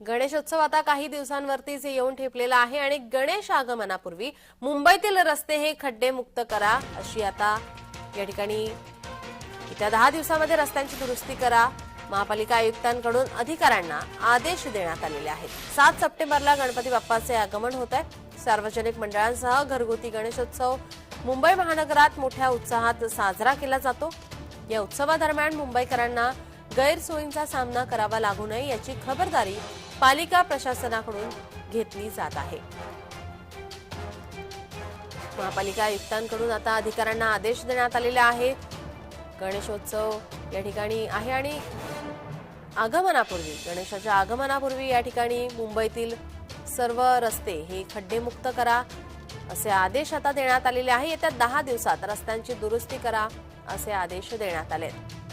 गणेशोत्सव आता काही दिवसांवरतीच येऊन ठेपलेला आहे आणि गणेश आगमनापूर्वी मुंबईतील रस्ते हे खड्डेमुक्त करा अशी आता या ठिकाणी येत्या दहा दिवसामध्ये रस्त्यांची दुरुस्ती करा. महापालिका आयुक्तांकडून अधिकाऱ्यांना आदेश देण्यात आलेले आहेत. सात सप्टेंबरला गणपती बाप्पाचे आगमन होत आहे. सार्वजनिक मंडळांसह घरगुती गणेशोत्सव मुंबई महानगरात मोठ्या उत्साहात साजरा केला जातो. या उत्सवादरम्यान मुंबईकरांना गैरसोयींचा सामना करावा लागू नये याची खबरदारी पालिका प्रशासनाकडून घेतली जात आहे. महापालिका आयुक्तांकडून आता अधिकाऱ्यांना आदेश देण्यात आलेले आहेत गणेशोत्सव या ठिकाणी आहे आणि आगमनापूर्वी गणेशाच्या आगमनापूर्वी या ठिकाणी मुंबईतील सर्व रस्ते हे खड्डेमुक्त करा असे आदेश आता देण्यात आलेले आहे. येत्या दहा दिवसात रस्त्यांची दुरुस्ती करा असे आदेश देण्यात आले आहेत.